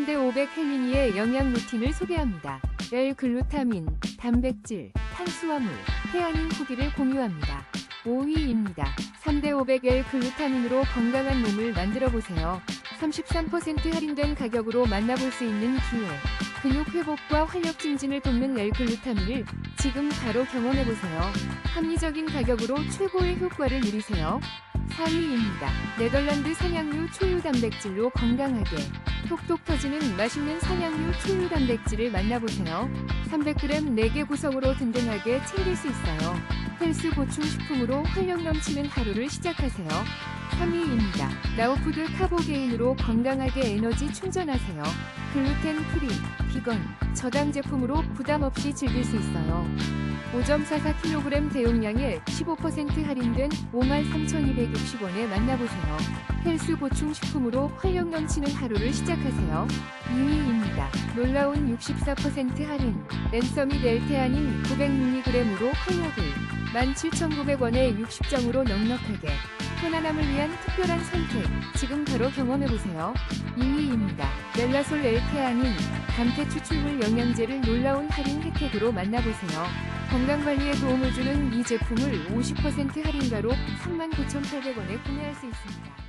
3대 500 헬리니의 영양 루틴을 소개합니다. L글루타민, 단백질, 탄수화물, 태아닌 후기를 공유합니다. 5위입니다. 3대 500 L글루타민으로 건강한 몸을 만들어 보세요. 33% 할인된 가격으로 만나볼 수 있는 기회. 근육 회복과 활력 증진을 돕는 L글루타민을 지금 바로 경험해 보세요. 합리적인 가격으로 최고의 효과를 누리세요. 4위입니다. 네덜란드 산양류 초유 단백질로 건강하게 톡톡 터지는 맛있는 산양류 초유 단백질을 만나보세요. 300g 4개 구성으로 든든하게 챙길 수 있어요. 헬스 보충 식품으로 활력 넘치는 하루를 시작하세요. 3위입니다. 나우푸드 카보게인으로 건강하게 에너지 충전하세요. 글루텐 프리, 비건, 저당 제품으로 부담 없이 즐길 수 있어요. 5.44kg 대용량에 15% 할인된 53,260원에 만나보세요. 헬스 보충 식품으로 활력 넘치는 하루를 시작하세요. 2위입니다. 놀라운 64% 할인. 랜서미 델테 아닌 900mg으로 활력을 17,900원에 60정으로 넉넉하게 편안함을 위한 특별한 선택. 지금 바로 경험해보세요. 2위입니다. 멜라솔 엘테아닌 감태 추출물 영양제를 놀라운 할인 혜택으로 만나보세요. 건강관리에 도움을 주는 이 제품을 50% 할인가로 39,800원에 구매할 수 있습니다.